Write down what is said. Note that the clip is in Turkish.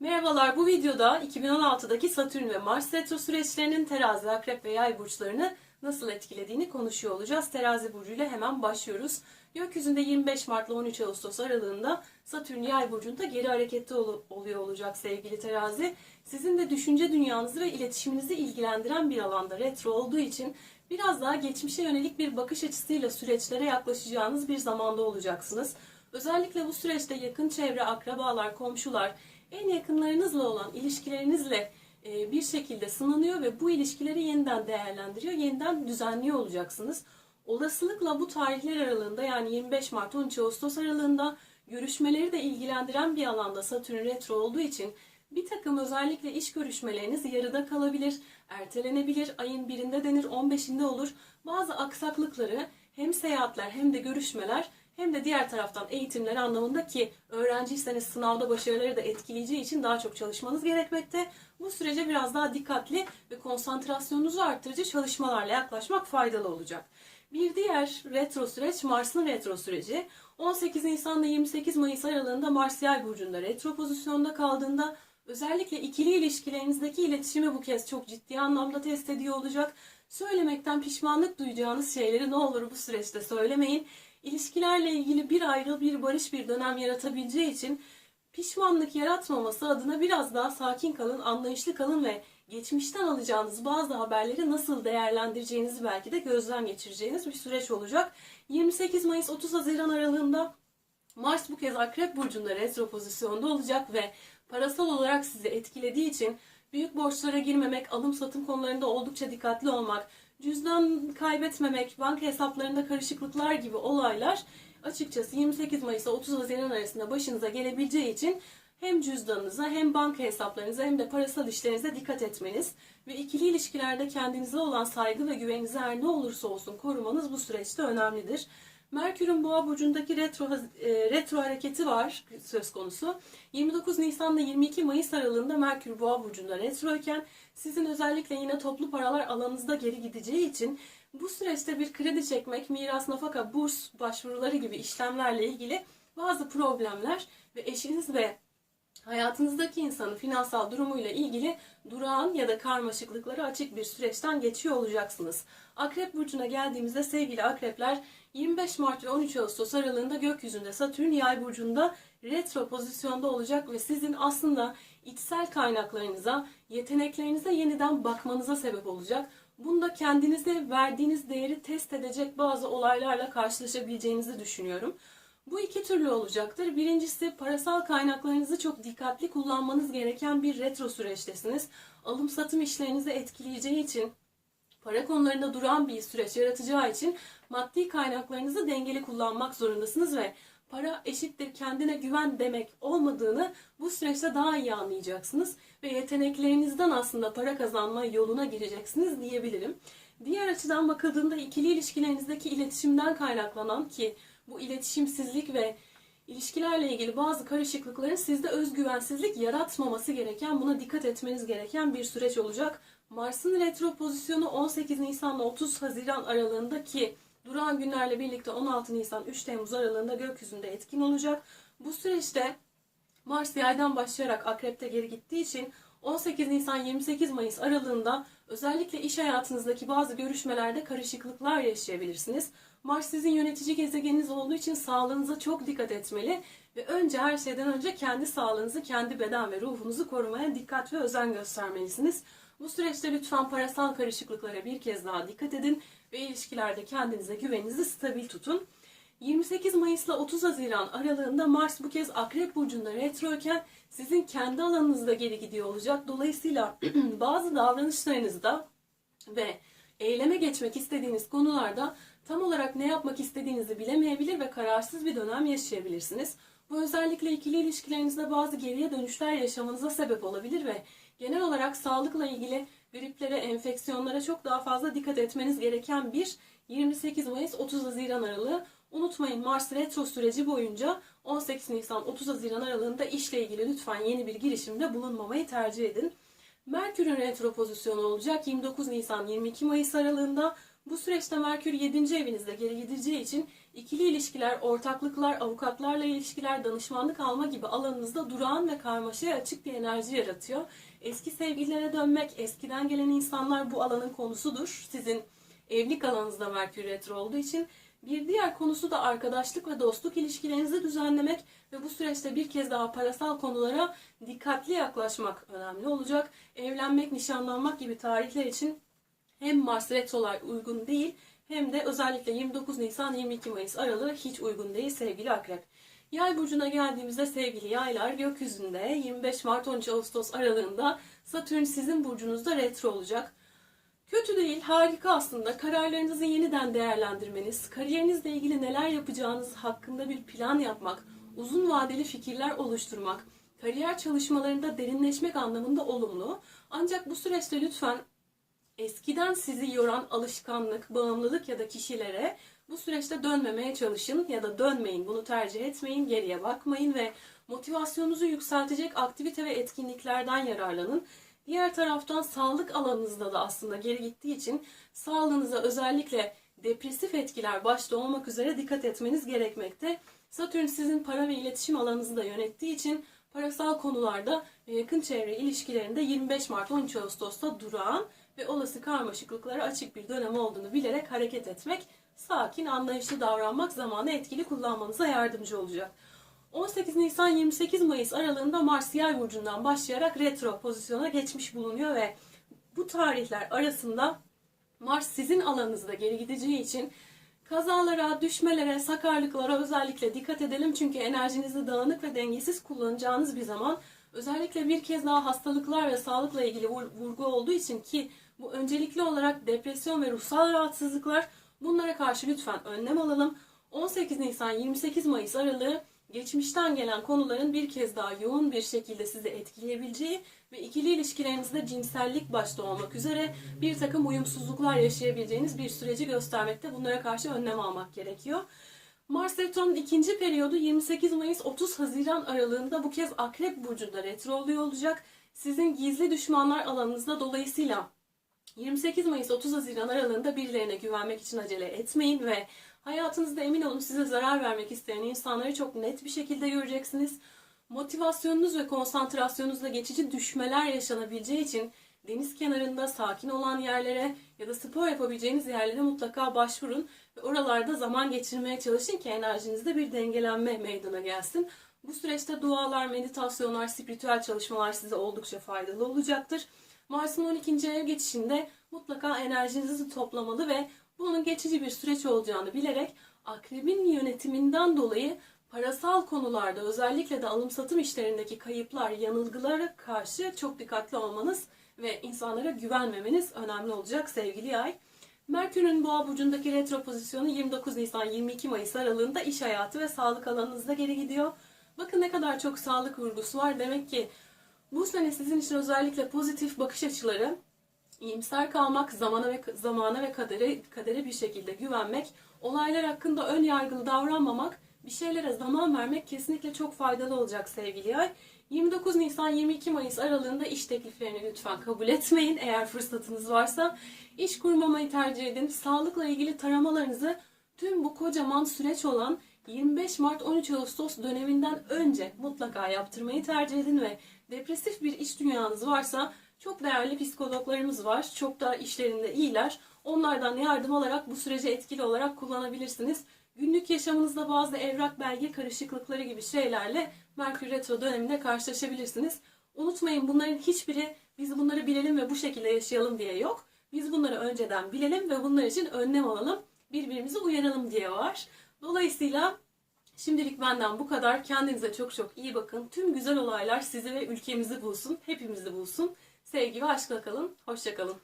Merhabalar, bu videoda 2016'daki Satürn ve Mars retro süreçlerinin terazi, akrep ve yay burçlarını nasıl etkilediğini konuşuyor olacağız. Terazi burcuyla hemen başlıyoruz. Gökyüzünde 25 Mart ile 13 Ağustos aralığında Satürn yay burcunda geri harekette ol- oluyor olacak sevgili terazi. Sizin de düşünce dünyanızı ve iletişiminizi ilgilendiren bir alanda retro olduğu için biraz daha geçmişe yönelik bir bakış açısıyla süreçlere yaklaşacağınız bir zamanda olacaksınız. Özellikle bu süreçte yakın çevre, akrabalar, komşular, en yakınlarınızla olan ilişkilerinizle e, bir şekilde sınanıyor ve bu ilişkileri yeniden değerlendiriyor, yeniden düzenliyor olacaksınız. Olasılıkla bu tarihler aralığında yani 25 Mart 13 Ağustos aralığında görüşmeleri de ilgilendiren bir alanda Satürn retro olduğu için bir takım özellikle iş görüşmeleriniz yarıda kalabilir, ertelenebilir, ayın birinde denir 15'inde olur. Bazı aksaklıkları hem seyahatler hem de görüşmeler hem de diğer taraftan eğitimler anlamında ki öğrenciyseniz sınavda başarıları da etkileyeceği için daha çok çalışmanız gerekmekte. Bu sürece biraz daha dikkatli ve konsantrasyonunuzu arttırıcı çalışmalarla yaklaşmak faydalı olacak. Bir diğer retro süreç Mars'ın retro süreci. 18 Nisan ile 28 Mayıs aralığında Mars Yay burcunda retro pozisyonda kaldığında özellikle ikili ilişkilerinizdeki iletişimi bu kez çok ciddi anlamda test ediyor olacak. Söylemekten pişmanlık duyacağınız şeyleri ne olur bu süreçte söylemeyin. İlişkilerle ilgili bir ayrı bir barış bir dönem yaratabileceği için pişmanlık yaratmaması adına biraz daha sakin kalın, anlayışlı kalın ve geçmişten alacağınız bazı haberleri nasıl değerlendireceğinizi belki de gözden geçireceğiniz bir süreç olacak. 28 Mayıs 30 Haziran aralığında Mars bu kez Akrep Burcu'nda retro pozisyonda olacak ve parasal olarak sizi etkilediği için büyük borçlara girmemek, alım satım konularında oldukça dikkatli olmak, cüzdan kaybetmemek, banka hesaplarında karışıklıklar gibi olaylar açıkçası 28 Mayıs ile 30 Haziran arasında başınıza gelebileceği için hem cüzdanınıza hem banka hesaplarınıza hem de parasal işlerinize dikkat etmeniz ve ikili ilişkilerde kendinize olan saygı ve güveninizi her ne olursa olsun korumanız bu süreçte önemlidir. Merkür'ün Boğa burcundaki retro e, retro hareketi var söz konusu. 29 Nisan ile 22 Mayıs aralığında Merkür Boğa burcunda retroyken sizin özellikle yine toplu paralar alanınızda geri gideceği için bu süreçte bir kredi çekmek, miras, nafaka, burs başvuruları gibi işlemlerle ilgili bazı problemler ve eşiniz ve hayatınızdaki insanın finansal durumuyla ilgili durağan ya da karmaşıklıkları açık bir süreçten geçiyor olacaksınız. Akrep burcuna geldiğimizde sevgili akrepler 25 Mart ve 13 Ağustos aralığında gökyüzünde Satürn yay burcunda retro pozisyonda olacak ve sizin aslında içsel kaynaklarınıza, yeteneklerinize yeniden bakmanıza sebep olacak. Bunda kendinize verdiğiniz değeri test edecek bazı olaylarla karşılaşabileceğinizi düşünüyorum. Bu iki türlü olacaktır. Birincisi parasal kaynaklarınızı çok dikkatli kullanmanız gereken bir retro süreçtesiniz. Alım satım işlerinizi etkileyeceği için para konularında duran bir süreç yaratacağı için maddi kaynaklarınızı dengeli kullanmak zorundasınız ve para eşittir kendine güven demek olmadığını bu süreçte daha iyi anlayacaksınız ve yeteneklerinizden aslında para kazanma yoluna gireceksiniz diyebilirim. Diğer açıdan bakıldığında ikili ilişkilerinizdeki iletişimden kaynaklanan ki bu iletişimsizlik ve ilişkilerle ilgili bazı karışıklıkların sizde özgüvensizlik yaratmaması gereken, buna dikkat etmeniz gereken bir süreç olacak. Mars'ın retro pozisyonu 18 Nisan ile 30 Haziran aralığındaki duran günlerle birlikte 16 Nisan 3 Temmuz aralığında gökyüzünde etkin olacak. Bu süreçte Mars yaydan başlayarak akrepte geri gittiği için 18 Nisan 28 Mayıs aralığında özellikle iş hayatınızdaki bazı görüşmelerde karışıklıklar yaşayabilirsiniz. Mars sizin yönetici gezegeniniz olduğu için sağlığınıza çok dikkat etmeli ve önce her şeyden önce kendi sağlığınızı, kendi beden ve ruhunuzu korumaya dikkat ve özen göstermelisiniz. Bu süreçte lütfen parasal karışıklıklara bir kez daha dikkat edin ve ilişkilerde kendinize güveninizi stabil tutun. 28 Mayıs ile 30 Haziran aralığında Mars bu kez Akrep Burcu'nda retroyken sizin kendi alanınızda geri gidiyor olacak. Dolayısıyla bazı davranışlarınızda ve eyleme geçmek istediğiniz konularda tam olarak ne yapmak istediğinizi bilemeyebilir ve kararsız bir dönem yaşayabilirsiniz. Bu özellikle ikili ilişkilerinizde bazı geriye dönüşler yaşamanıza sebep olabilir ve genel olarak sağlıkla ilgili griplere, enfeksiyonlara çok daha fazla dikkat etmeniz gereken bir 28 Mayıs 30 Haziran aralığı. Unutmayın Mars retro süreci boyunca 18 Nisan 30 Haziran aralığında işle ilgili lütfen yeni bir girişimde bulunmamayı tercih edin. Merkür'ün retro pozisyonu olacak 29 Nisan 22 Mayıs aralığında. Bu süreçte Merkür 7. evinizde geri gideceği için ikili ilişkiler, ortaklıklar, avukatlarla ilişkiler, danışmanlık alma gibi alanınızda durağan ve karmaşaya açık bir enerji yaratıyor. Eski sevgililere dönmek, eskiden gelen insanlar bu alanın konusudur. Sizin evlilik alanınızda Merkür retro olduğu için bir diğer konusu da arkadaşlık ve dostluk ilişkilerinizi düzenlemek ve bu süreçte bir kez daha parasal konulara dikkatli yaklaşmak önemli olacak. Evlenmek, nişanlanmak gibi tarihler için hem Mars retrolar uygun değil hem de özellikle 29 Nisan 22 Mayıs aralığı hiç uygun değil sevgili akrep. Yay burcuna geldiğimizde sevgili yaylar gökyüzünde 25 Mart 13 Ağustos aralığında Satürn sizin burcunuzda retro olacak. Kötü değil, harika aslında. Kararlarınızı yeniden değerlendirmeniz, kariyerinizle ilgili neler yapacağınız hakkında bir plan yapmak, uzun vadeli fikirler oluşturmak, kariyer çalışmalarında derinleşmek anlamında olumlu. Ancak bu süreçte lütfen eskiden sizi yoran alışkanlık, bağımlılık ya da kişilere bu süreçte dönmemeye çalışın ya da dönmeyin. Bunu tercih etmeyin, geriye bakmayın ve motivasyonunuzu yükseltecek aktivite ve etkinliklerden yararlanın. Diğer taraftan sağlık alanınızda da aslında geri gittiği için sağlığınıza özellikle depresif etkiler başta olmak üzere dikkat etmeniz gerekmekte. Satürn sizin para ve iletişim alanınızı da yönettiği için parasal konularda ve yakın çevre ilişkilerinde 25 Mart 13 Ağustos'ta durağan ve olası karmaşıklıklara açık bir dönem olduğunu bilerek hareket etmek, sakin, anlayışlı davranmak zamanı etkili kullanmanıza yardımcı olacak. 18 Nisan 28 Mayıs aralığında Mars Yay burcundan başlayarak retro pozisyona geçmiş bulunuyor ve bu tarihler arasında Mars sizin alanınızda geri gideceği için kazalara, düşmelere, sakarlıklara özellikle dikkat edelim. Çünkü enerjinizi dağınık ve dengesiz kullanacağınız bir zaman özellikle bir kez daha hastalıklar ve sağlıkla ilgili vurgu olduğu için ki bu öncelikli olarak depresyon ve ruhsal rahatsızlıklar bunlara karşı lütfen önlem alalım. 18 Nisan 28 Mayıs aralığı geçmişten gelen konuların bir kez daha yoğun bir şekilde sizi etkileyebileceği ve ikili ilişkilerinizde cinsellik başta olmak üzere bir takım uyumsuzluklar yaşayabileceğiniz bir süreci göstermekte. Bunlara karşı önlem almak gerekiyor. Mars Retro'nun ikinci periyodu 28 Mayıs 30 Haziran aralığında bu kez Akrep Burcu'nda retro oluyor olacak. Sizin gizli düşmanlar alanınızda dolayısıyla 28 Mayıs 30 Haziran aralığında birilerine güvenmek için acele etmeyin ve hayatınızda emin olun size zarar vermek isteyen insanları çok net bir şekilde göreceksiniz. Motivasyonunuz ve konsantrasyonunuzda geçici düşmeler yaşanabileceği için deniz kenarında sakin olan yerlere ya da spor yapabileceğiniz yerlere mutlaka başvurun ve oralarda zaman geçirmeye çalışın ki enerjinizde bir dengelenme meydana gelsin. Bu süreçte dualar, meditasyonlar, spiritüel çalışmalar size oldukça faydalı olacaktır. Mars'ın 12. ev geçişinde mutlaka enerjinizi toplamalı ve bunun geçici bir süreç olacağını bilerek akrebin yönetiminden dolayı parasal konularda özellikle de alım satım işlerindeki kayıplar, yanılgılara karşı çok dikkatli olmanız ve insanlara güvenmemeniz önemli olacak sevgili yay. Merkür'ün boğa burcundaki retro pozisyonu 29 Nisan 22 Mayıs aralığında iş hayatı ve sağlık alanınızda geri gidiyor. Bakın ne kadar çok sağlık vurgusu var. Demek ki bu sene sizin için özellikle pozitif bakış açıları, iyimser kalmak, zamana ve zamana ve kadere kadere bir şekilde güvenmek, olaylar hakkında ön yargılı davranmamak, bir şeylere zaman vermek kesinlikle çok faydalı olacak sevgili yay. 29 Nisan 22 Mayıs aralığında iş tekliflerini lütfen kabul etmeyin eğer fırsatınız varsa. iş kurmamayı tercih edin. Sağlıkla ilgili taramalarınızı tüm bu kocaman süreç olan 25 Mart 13 Ağustos döneminden önce mutlaka yaptırmayı tercih edin ve depresif bir iş dünyanız varsa çok değerli psikologlarımız var. Çok da işlerinde iyiler. Onlardan yardım alarak bu süreci etkili olarak kullanabilirsiniz. Günlük yaşamınızda bazı evrak belge karışıklıkları gibi şeylerle Merkür Retro döneminde karşılaşabilirsiniz. Unutmayın bunların hiçbiri biz bunları bilelim ve bu şekilde yaşayalım diye yok. Biz bunları önceden bilelim ve bunlar için önlem alalım, birbirimizi uyaralım diye var. Dolayısıyla şimdilik benden bu kadar. Kendinize çok çok iyi bakın. Tüm güzel olaylar sizi ve ülkemizi bulsun, hepimizi bulsun. Sevgi ve aşkla kalın. Hoşçakalın.